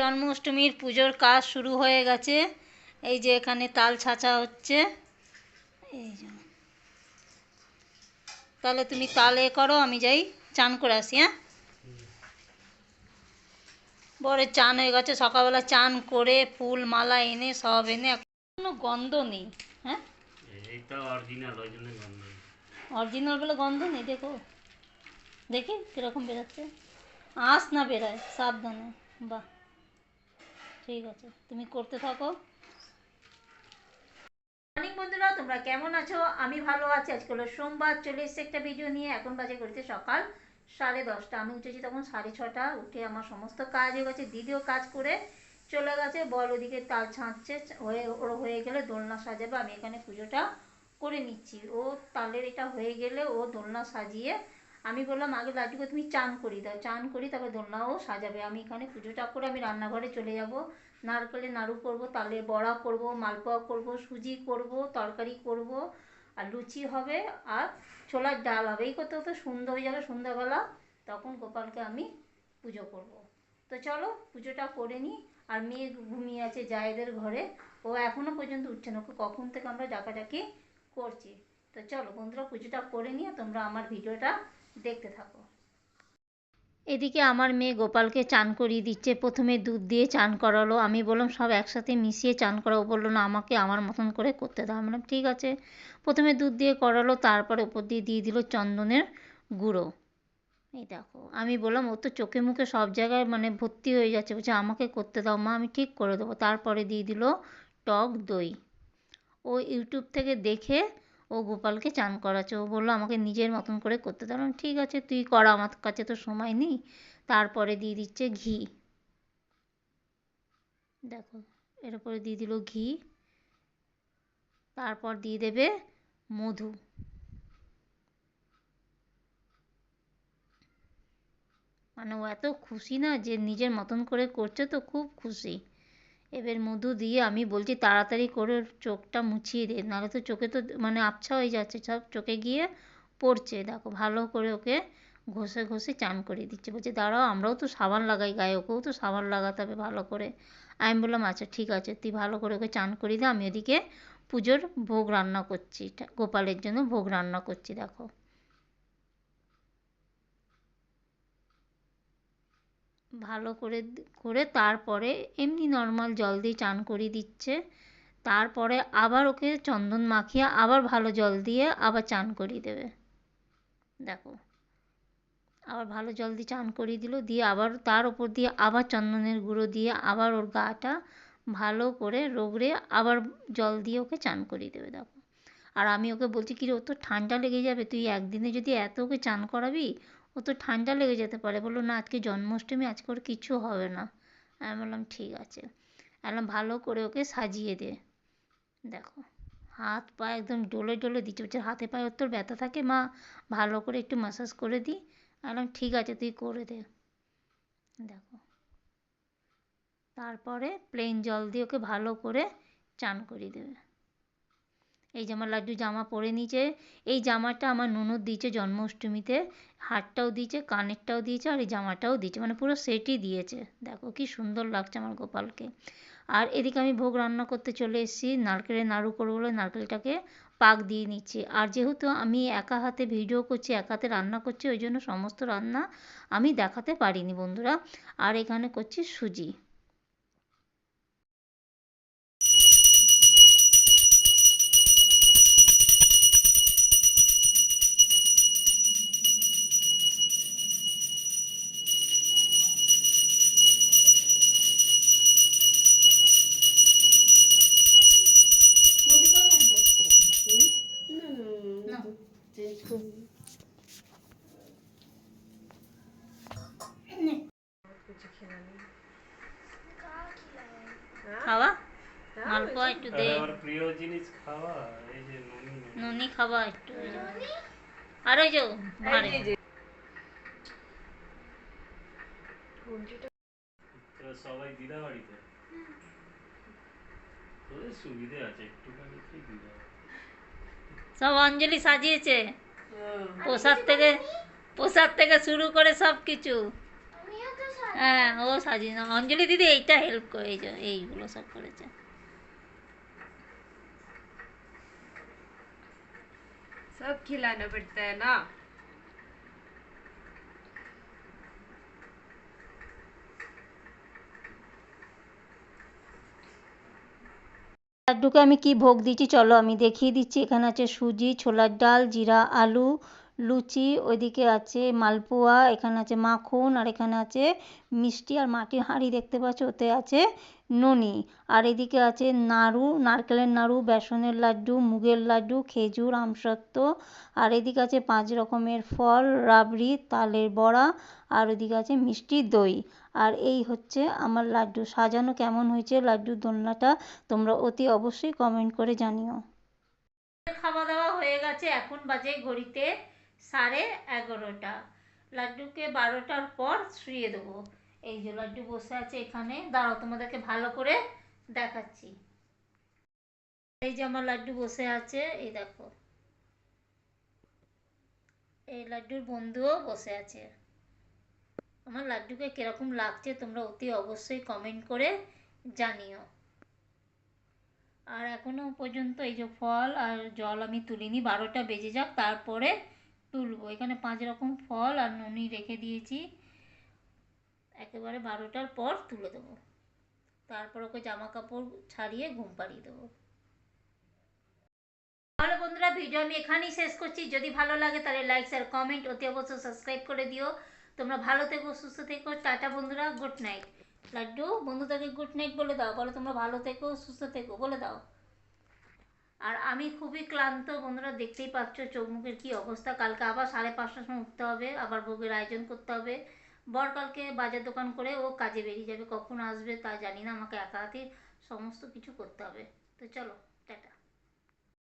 জন্মাষ্টমীর পুজোর কাজ শুরু হয়ে গেছে। এই যে এখানে তাল ছাঁচা হচ্ছে। এই যে। তাহলে তুমি তাল এ করো আমি যাই চান করে আসি হ্যাঁ? বরের চান হয়ে গেছে সকালবেলা চান করে ফুল মালা এনে সব এনে এখন কোনো গন্ধ নেই হ্যাঁ? অরিজিনাল বলে গন্ধ নেই দেখো। দেখি কীরকম বেরোচ্ছে। আঁশ না বেরোয় সাবধানে বাহ। ঠিক আছে, তুমি করতে থাকো। বন্ধুরা, তোমরা কেমন আছো? আমি ভালো আছি। আজকে হলো সোমবার, চলে এসেছে একটা ভিডিও নিয়ে। এখন বাজে করতে সকাল সাড়ে দশটা। আমি উঠেছি তখন সাড়ে ছটা। উঠে আমার সমস্ত কাজ হয়ে গেছে দিদিও কাজ করে চলে গেছে। বল ওদিকে তাল ছাঁচছে, হয়ে, ওর হয়ে গেলে দোলনা সাজাবে। আমি এখানে পুজোটা করে নিচ্ছি। ও তালের এটা হয়ে গেলে ও দোলনা সাজিয়ে আমি বললাম, আগে লাড্ডুকে তুমি চান করি দাও। চান করি তারপর দোলনাও সাজাবে। আমি এখানে পুজোটা করে আমি রান্নাঘরে চলে যাব। নারকেলে নাড়ু করব, তালে বড়া করব, মালপোয়া করব, সুজি করব, তরকারি করব, আর লুচি হবে, আর ছোলার ডাল হবে। এই করতে করতে সন্ধ্যা হয়ে যাবে, সন্ধ্যাবেলা তখন গোপালকে আমি পুজো করব। তো চলো, পুজোটা করে নিই আর মেয়ে ঘুমিয়ে আছে জায়েদের ঘরে। ও এখনও পর্যন্ত উঠছে না, ওকে কখন থেকে আমরা ডাকাডাকি করছি। তো চলো বন্ধুরা, পুজোটা করে নিয়ে তোমরা আমার ভিডিওটা দেখতে থাকো। এদিকে আমার মেয়ে গোপালকে চান করিয়ে দিচ্ছে। প্রথমে দুধ দিয়ে চান করালো। আমি বললাম, সব একসাথে মিশিয়ে চান করাবো বলল, না, আমাকে আমার মতন করে করতে দাও। বললাম, ঠিক আছে। প্রথমে দুধ দিয়ে করালো, তারপরে ওপর দিয়ে দিয়ে দিল চন্দনের গুঁড়ো। এই দেখো, আমি বললাম, ও তো চোখে মুখে সব জায়গায় মানে ভর্তি হয়ে যাচ্ছে। বলছে, আমাকে করতে দাও মা, আমি ঠিক করে দেবো। তারপরে দিয়ে দিল টক দই। ও ইউটিউব থেকে দেখে ও গোপালকে চান করাচ্ছে। ও বলল, আমাকে নিজের মতন করে করতে দাও। ঠিক আছে, তুই কর, আমার কাছে তো সময় নেই। তারপরে দিয়ে দিচ্ছে ঘি। দেখো এর উপরে দিয়ে দিল ঘি। তারপর দিয়ে দেবে মধু। মানে ও এত খুশি না যে নিজের মতন করে করছে তো, খুব খুশি। এবার মধু দিয়ে আমি বলছি, তাড়াতাড়ি করে ওর চোখটা মুছিয়ে দে। নাহলে তো চোখে তো মানে আবছা হয়ে যাচ্ছে, সব চোখে গিয়ে পড়ছে। দেখো, ভালো করে ওকে ঘষে ঘষে চান করিয়ে দিচ্ছে। বলছে, দাঁড়াও, আমরাও তো সাবান লাগাই গায়ে, ওকেও তো সাবান লাগাতে হবে ভালো করে। আমি বললাম আচ্ছা ঠিক আছে, তুই ভালো করে ওকে চান করিয়ে দে, আমি ওদিকে পুজোর ভোগ রান্না করছি। গোপালের জন্য ভোগ রান্না করছি, দেখো। ভালো করে করে তারপরে এমনি নর্মাল জল দিয়ে চান করিয়ে দিচ্ছে। তারপরে আবার ওকে চন্দন মাখিয়ে আবার ভালো জল দিয়ে আবার চান করিয়ে দেবে। দেখো, আবার ভালো জল দিয়ে চান করিয়ে দিল, দিয়ে আবার তার উপর দিয়ে আবার চন্দনের গুঁড়ো দিয়ে আবার ওর গাটা ভালো করে রগড়ে আবার জল দিয়ে ওকে চান করিয়ে দেবে, দেখো। আর আমি ওকে বলছি কি রে ও তো ঠান্ডা লেগে যাবে, তুই একদিনে যদি এত ওকে চান করাবি ও তো ঠান্ডা লেগে যেতে পারে। বলল, না, আজকে জন্মাষ্টমী, আজকে ওর কিচ্ছু হবে না। আমি বললাম, ঠিক আছে। একদম ভালো করে ওকে সাজিয়ে দে। দেখো, হাত পা একদম ডলে ডলে দিচ্ছে। বলছে, হাতে পায়ে ওর তোর ব্যথা থাকে, মা, ভালো করে একটু ম্যাসাজ করে দিই। বললাম, ঠিক আছে, তুই করে দে। দেখো, তারপরে প্লেন জল দিয়ে ওকে ভালো করে চান করিয়ে দেবে। এই যে আমার লাড্ডু জামা পরে নিয়েছে। এই জামাটা আমার ননদ দিয়েছে জন্মাষ্টমীতে। হারটাও দিয়েছে, কানেরটাও দিয়েছে আর এই জামাটাও দিয়েছে। মানে পুরো সেটই দিয়েছে। দেখো কি সুন্দর লাগছে আমার গোপালকে। আর এদিকে আমি ভোগ রান্না করতে চলে এসেছি। নারকেলের নাড়ু করব বলে নারকেলটাকে পাক দিয়ে নিচ্ছি। আর যেহেতু আমি একা হাতে ভিডিও করছি, একা হাতে রান্না করছি, ওই জন্য সমস্ত রান্না আমি দেখাতে পারিনি বন্ধুরা। আর এখানে করছি সুজি। খাওয়া? মালপোয়া একটু দে আমার প্রিয় জিনিস খাওয়া এই যে ননি নুনি। খাওয়া একটু। আর ওই যে তোরা সবাই দিদা বাড়িতে তোদের সুবিধে আছে একটুখানি কি দিদা। সব অঞ্জলি সাজিয়েছে। প্রসাদ থেকে প্রসাদ থেকে শুরু করে সব কিছু হ্যাঁ ও সাজিয়ে না অঞ্জলি দিদি এইটা হেল্প করে এইগুলো সব করেছে। সব খিলানো পড়তে না? লাড্ডুকে আমি কি ভোগ দিচ্ছি? চলো আমি দেখিয়ে দিচ্ছি। এখানে আছে সুজি ছোলার ডাল জিরা আলু লুচি, ওইদিকে আছে মালপোয়া, এখানে আছে মাখন, আর এখানে আছে মিষ্টি, আর মাটির হাঁড়ি দেখতে পাচ্ছ, ওতে আছে ননি। আর এদিকে আছে নাড়ু, নারকেলের নাড়ু, বেসনের লাড্ডু, মুগের লাড্ডু, খেজুর, আমসত্ত্ব। আর এদিকে আছে পাঁচ রকমের ফল, রাবড়ি, তালের বড়া, আর ওদিকে আছে মিষ্টি দই। আর এই হচ্ছে আমার লাড্ডু। সাজানো কেমন হয়েছে লাড্ডুর দোলনাটা, তোমরা অতি অবশ্যই কমেন্ট করে জানিও। খাওয়া দাওয়া হয়ে গেছে, এখন বাজে ঘড়িতে সাড়ে এগারোটা। লাড্ডুকে বারোটার পর শুয়ে দেবো। এই যে লাড্ডু বসে আছে এখানে। দাঁড়াও, তোমাদেরকে ভালো করে দেখাচ্ছি। এই যে আমার লাড্ডু বসে আছে, এই দেখো। এই লাড্ডুর বন্ধুও বসে আছে। আমার লাড্ডুকে কীরকম লাগছে তোমরা অতি অবশ্যই কমেন্ট করে জানিও। আর এখনও পর্যন্ত এই যে ফল আর জল আমি তুলিনি, বারোটা বেজে যাক, তারপরে তুলবো। এখানে পাঁচ রকম ফল আর নুনি রেখে দিয়েছি। একেবারে বারোটার পর তুলে দেবো। তারপর ওকে জামা কাপড় ছাড়িয়ে ঘুম পাড়িয়ে দেবো। তাহলে বন্ধুরা, ভিডিও আমি এখানেই শেষ করছি। যদি ভালো লাগে তাহলে লাইক শেয়ার কমেন্ট অতি অবশ্যই সাবস্ক্রাইব করে দিও। তোমরা ভালো থেকো, সুস্থ থেকো। টাটা বন্ধুরা গুড নাইট লাড্ডু, বন্ধুদেরকে গুড নাইট বলে দাও। বলো তোমরা ভালো থেকো, সুস্থ থেকো বলে দাও। আর আমি খুবই ক্লান্ত, বন্ধুরা দেখতেই পাচ্ছ চোখ মুখের কী অবস্থা। কালকে আবার সাড়ে পাঁচটার সময় উঠতে হবে, আবার ভোগের আয়োজন করতে হবে। বর কালকে বাজার দোকান করে ও কাজে বেরিয়ে যাবে, কখন আসবে তা জানি না, আমাকে একা হাতে সমস্ত কিছু করতে হবে। তো চলো।